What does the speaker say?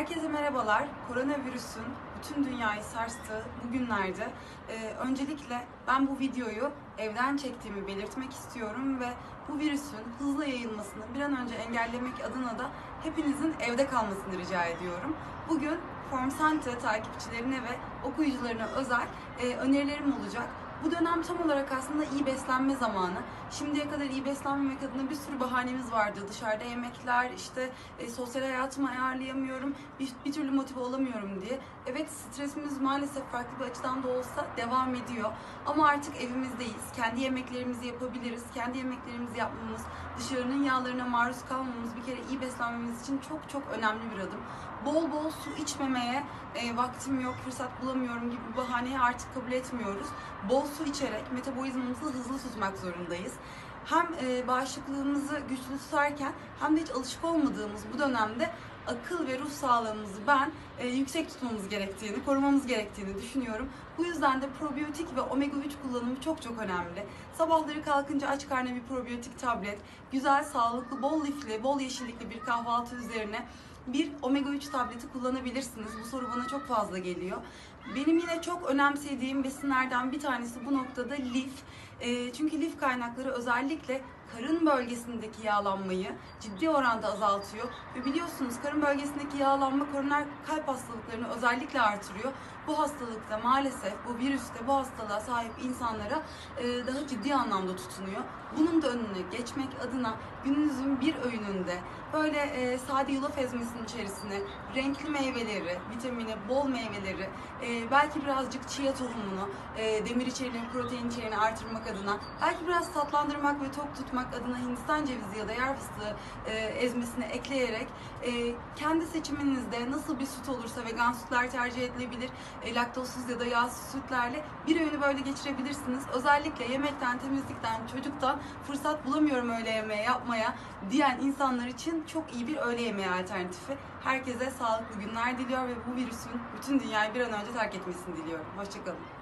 Herkese merhabalar. Koronavirüsün bütün dünyayı sarstığı bu günlerde e, öncelikle ben bu videoyu evden çektiğimi belirtmek istiyorum ve bu virüsün hızlı yayılmasını bir an önce engellemek adına da hepinizin evde kalmasını rica ediyorum. Bugün Form Center takipçilerine ve okuyucularına özel e, önerilerim olacak. Bu dönem tam olarak aslında iyi beslenme zamanı. Şimdiye kadar iyi beslenmemek adına bir sürü bahanemiz vardı. Dışarıda yemekler, işte e, sosyal hayatımı ayarlayamıyorum, bir, bir türlü motive olamıyorum diye. Evet stresimiz maalesef farklı bir açıdan da olsa devam ediyor. Ama artık evimizdeyiz. Kendi yemeklerimizi yapabiliriz. Kendi yemeklerimizi yapmamız, dışarının yağlarına maruz kalmamamız bir kere iyi beslenmemiz için çok çok önemli bir adım. Bol bol su içmemeye e, vaktim yok, fırsat bulamıyorum gibi bahaneyi artık kabul etmiyoruz. Bol su içerek metabolizmamızı hızlı tutmak zorundayız. Hem e, bağışıklığımızı güçlü tutarken hem de hiç alışık olmadığımız bu dönemde akıl ve ruh sağlığımızı ben e, yüksek tutmamız gerektiğini, korumamız gerektiğini düşünüyorum. Bu yüzden de probiyotik ve omega 3 kullanımı çok çok önemli. Sabahları kalkınca aç karnına bir probiyotik tablet, güzel, sağlıklı, bol lifli, bol yeşillikli bir kahvaltı üzerine bir omega 3 tableti kullanabilirsiniz. Bu soru bana çok fazla geliyor. Benim yine çok önemsediğim besinlerden bir tanesi bu noktada lif. E, çünkü lif kaynakları özellikle karın bölgesindeki yağlanmayı ciddi oranda azaltıyor. Ve biliyorsunuz karın bölgesindeki yağlanma koroner kalp hastalıklarını özellikle artırıyor. Bu hastalıkta maalesef bu virüste bu hastalığa sahip insanlara e, daha ciddi anlamda tutunuyor. Bunun da önüne geçmek adına gününüzün bir öğününde böyle e, sade yulaf ezmesinin içerisine renkli meyveleri, vitamini, bol meyveleri, e, belki birazcık chia tohumunu, e, demir içeriğini, protein içeriğini artırmak adına, belki biraz tatlandırmak ve tok tutmak adına Hindistan cevizi ya da yer fıstığı e, ezmesini ekleyerek e, kendi seçiminizde nasıl bir süt olursa vegan sütler tercih edilebilir, e, laktozsuz ya da yağsız sütlerle bir öğünü böyle geçirebilirsiniz. Özellikle yemekten, temizlikten, çocuktan fırsat bulamıyorum öğle yemeği yapmaya diyen insanlar için çok iyi bir öğle yemeği alternatifi. Herkese sağlıklı günler diliyor ve bu virüsün bütün dünyayı bir an önce terk etmesini diliyorum. Hoşçakalın.